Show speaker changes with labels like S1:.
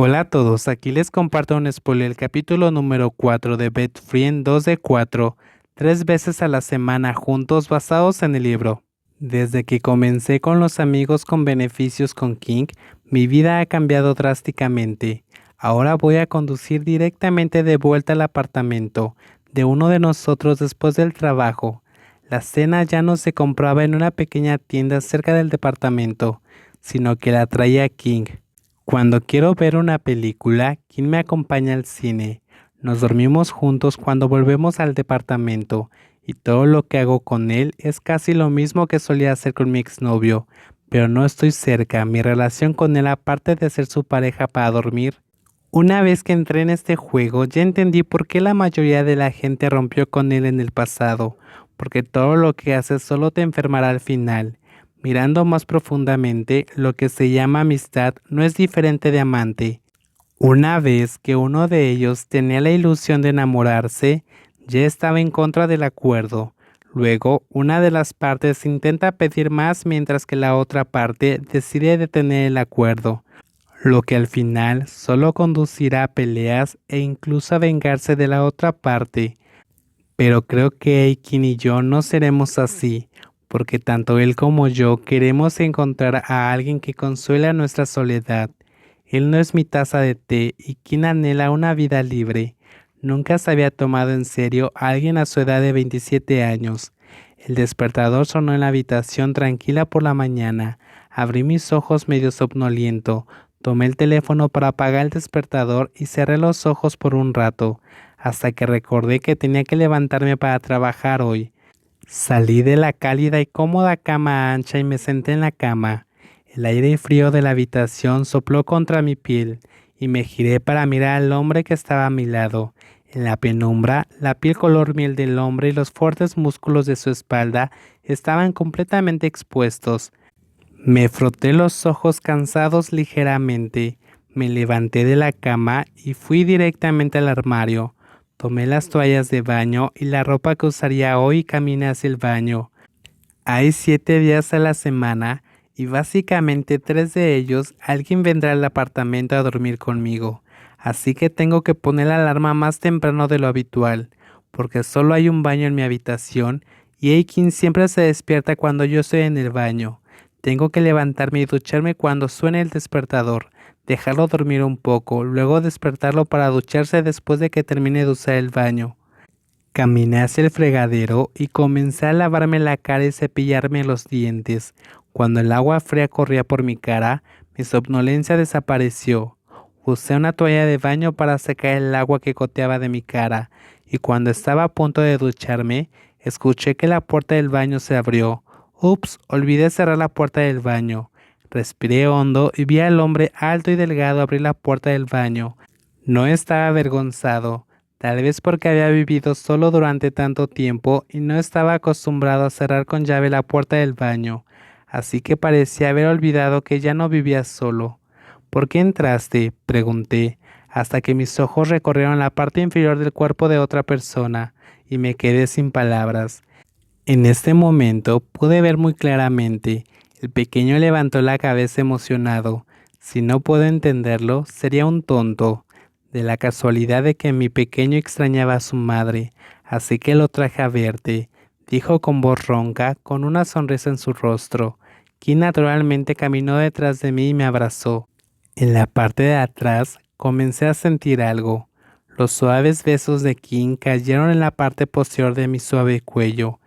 S1: Hola a todos, aquí les comparto un spoiler, el capítulo número 4 de Bet Friend 2 de 4, tres veces a la semana juntos basados en el libro. Desde que comencé con los amigos con beneficios con King, mi vida ha cambiado drásticamente. Ahora voy a conducir directamente de vuelta al apartamento de uno de nosotros después del trabajo. La cena ya no se compraba en una pequeña tienda cerca del departamento, sino que la traía King. Cuando quiero ver una película, King me acompaña al cine. Nos dormimos juntos cuando volvemos al departamento y todo lo que hago con él es casi lo mismo que solía hacer con mi exnovio, pero no estoy cerca. Mi relación con él, aparte de ser su pareja para dormir, una vez que entré en este juego ya entendí por qué la mayoría de la gente rompió con él en el pasado, porque todo lo que haces solo te enfermará al final. Mirando más profundamente, lo que se llama amistad no es diferente de amante. Una vez que uno de ellos tenía la ilusión de enamorarse, ya estaba en contra del acuerdo. Luego, una de las partes intenta pedir más mientras que la otra parte decide detener el acuerdo lo que al final solo conducirá a peleas e incluso a vengarse de la otra parte. Pero creo que Aikin y yo no seremos así, porque tanto él como yo queremos encontrar a alguien que consuela nuestra soledad. Él no es mi taza de té y quien anhela una vida libre. Nunca se había tomado en serio a alguien a su edad de 27 años. El despertador sonó en la habitación tranquila por la mañana. Abrí mis ojos medio somnoliento, Tomé el teléfono para apagar el despertador y cerré los ojos por un rato, hasta que recordé que tenía que levantarme para trabajar hoy. Salí de la cálida y cómoda cama ancha y me senté en la cama. El aire frío de la habitación sopló contra mi piel y me giré para mirar al hombre que estaba a mi lado. En la penumbra, la piel color miel del hombre y los fuertes músculos de su espalda estaban completamente expuestos. Me froté los ojos cansados ligeramente, me levanté de la cama y fui directamente al armario. Tomé las toallas de baño y la ropa que usaría hoy y caminé hacia el baño. Hay siete días a la semana y básicamente tres de ellos alguien vendrá al apartamento a dormir conmigo. Así que tengo que poner la alarma más temprano de lo habitual, porque solo hay un baño en mi habitación y Aikin siempre se despierta cuando yo estoy en el baño. Tengo que levantarme y ducharme cuando suene el despertador, dejarlo dormir un poco, luego despertarlo para ducharse después de que termine de usar el baño. Caminé hacia el fregadero y comencé a lavarme la cara y cepillarme los dientes. Cuando el agua fría corría por mi cara, mi somnolencia desapareció. Usé una toalla de baño para secar el agua que goteaba de mi cara, y cuando estaba a punto de ducharme, escuché que la puerta del baño se abrió. Ups, olvidé cerrar la puerta del baño. Respiré hondo y vi al hombre alto y delgado abrir la puerta del baño. No estaba avergonzado, tal vez porque había vivido solo durante tanto tiempo y no estaba acostumbrado a cerrar con llave la puerta del baño, así que parecía haber olvidado que ya no vivía solo. ¿Por qué entraste? pregunté, hasta que mis ojos recorrieron la parte inferior del cuerpo de otra persona y me quedé sin palabras. En este momento pude ver muy claramente. El pequeño levantó la cabeza emocionado. Si no puedo entenderlo, sería un tonto. De la casualidad de que mi pequeño extrañaba a su madre, así que lo traje a verte, dijo con voz ronca, con una sonrisa en su rostro. quien naturalmente caminó detrás de mí y me abrazó. En la parte de atrás comencé a sentir algo. Los suaves besos de Kim cayeron en la parte posterior de mi suave cuello